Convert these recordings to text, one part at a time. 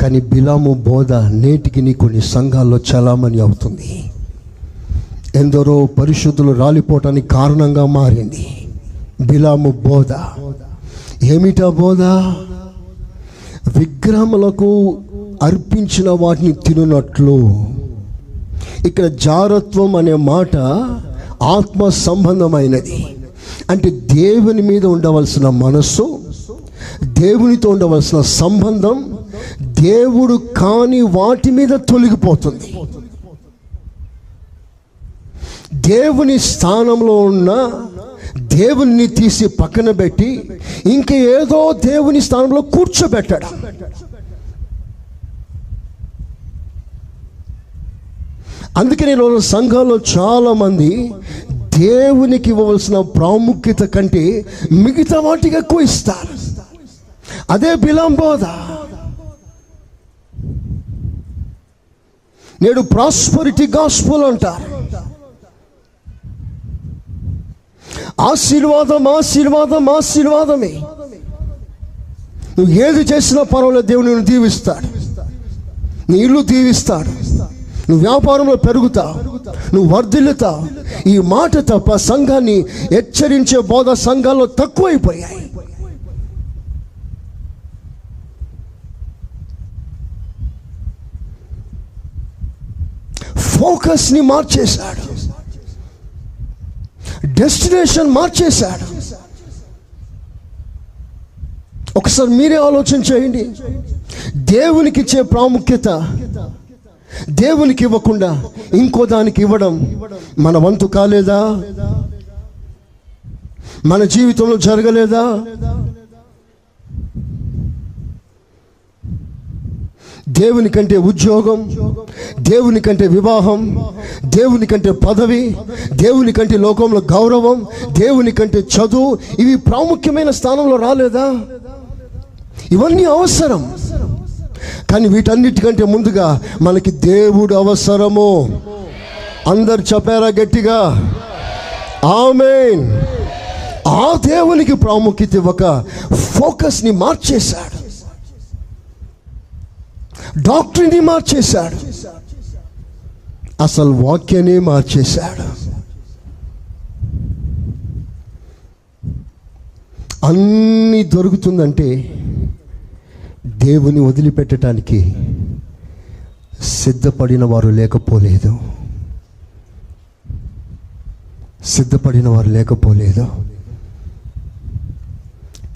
కానీ బిలాము బోధ నేటికి నీ కొన్ని సంఘాల్లో చలామణి అవుతుంది. ఎందరో పరిశుద్ధులు రాలిపోవటానికి కారణంగా మారింది. బిలాము బోధ. ఏమిటా బోధ? విగ్రహములకు అర్పించిన వాటిని తినున్నట్లు. ఇక్కడ జారత్వం అనే మాట ఆత్మ సంబంధమైనది. అంటే దేవుని మీద ఉండవలసిన మనస్సు దేవునితో ఉండవలసిన సంబంధం దేవుడు కాని వాటి మీద తొలగిపోతుంది. దేవుని స్థానంలో ఉన్న దేవుని తీసి పక్కన పెట్టి ఇంక ఏదో దేవుని స్థానంలో కూర్చోబెట్టాడు. అందుకే నేను సంఘంలో చాలా మంది దేవునికి ఇవ్వవలసిన ప్రాముఖ్యత కంటే మిగతా వాటికి ఎక్కువ ఇస్తారు. అదే బిలంబోధ నేడు ప్రాస్పరిటీ గాస్పుల్ అంటారు. ఆశీర్వాదం ఆశీర్వాదం ఆశీర్వాదమే. నువ్వు ఏది చేసినా పర్వాలేదు దేవుని నిన్ను దీవిస్తాడు. నీ ఇల్లు దీవిస్తాడు. నువ్వు వ్యాపారంలో పెరుగుతా నువ్వు వర్ధిల్లుతా. ఈ మాట తప్ప సంఘాన్ని హెచ్చరించే బోధ సంఘాల్లో తక్కువైపోయాయి. ఫోకస్ని మార్చేశాడు. డెస్టినేషన్ మార్చేశాడు. ఒకసారి మీరే ఆలోచన చేయండి. దేవునికి ఇచ్చే ప్రాముఖ్యత దేవునికి ఇవ్వకుండా ఇంకో దానికి ఇవ్వడం మన వంతు కాలేదా? మన జీవితంలో జరగలేదా? దేవుని కంటే ఉద్యోగం దేవుని కంటే వివాహం దేవుని కంటే పదవి దేవుని కంటే లోకంలో గౌరవం దేవుని కంటే చదువు ఇవి ప్రాముఖ్యమైన స్థానంలో రాలేదా? ఇవన్నీ అవసరం. కానీ వీటన్నిటికంటే ముందుగా మనకి దేవుడు అవసరము. అందరు చెప్పారా గట్టిగా? ఆమెన్. ఆ దేవునికి ప్రాముఖ్యత ఒక ఫోకస్ని మార్చేశాడు. డాక్టర్ని మార్చేశాడు. అసలు వాక్యాన్ని మార్చేశాడు. అన్నీ దొరుకుతుందంటే దేవుని వదిలిపెట్టడానికి సిద్ధపడిన వారు లేకపోలేదు. సిద్ధపడిన వారు లేకపోలేదు.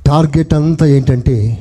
టార్గెట్ అంతా ఏంటంటే